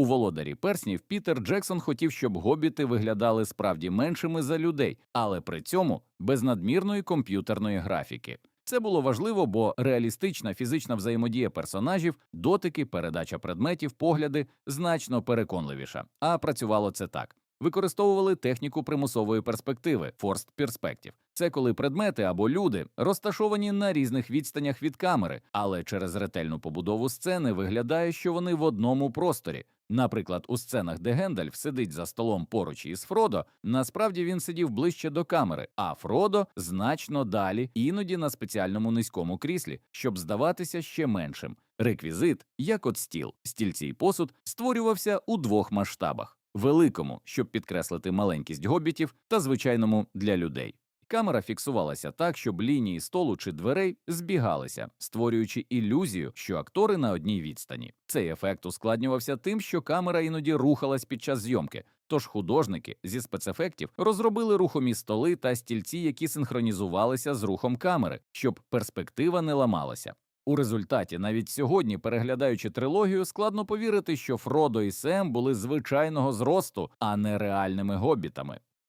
У володарі перснів Пітер Джексон хотів, щоб гобіти виглядали справді меншими за людей, але при цьому без надмірної комп'ютерної графіки. Це було важливо, бо реалістична фізична взаємодія персонажів, дотики, передача предметів, погляди значно переконливіша. А працювало це так. Використовували техніку примусової перспективи Forced Perspective. Це коли предмети або люди розташовані на різних відстанях від камери, але через ретельну побудову сцени виглядає, що вони в одному просторі. Наприклад, у сценах, де Гендальф сидить за столом поруч із Фродо, насправді він сидів ближче до камери, а Фродо значно далі, іноді на спеціальному низькому кріслі, щоб здаватися ще меншим. Реквізит, як от стіл, стільці й посуд, створювався у двох масштабах: великому, щоб підкреслити маленькість гобітів, та звичайному для людей. Камера фіксувалася так, щоб лінії столу чи дверей збігалися, створюючи ілюзію, що актори на одній відстані. Цей ефект ускладнювався тим, що камера іноді рухалась під час зйомки. Тож художники зі спецефектів розробили рухомі столи та стільці, які синхронізувалися з рухом камери, щоб перспектива не ламалася. У результаті, навіть сьогодні, переглядаючи трилогію, складно повірити, що Фродо і Сем були звичайного зросту, а не реальними гобітами.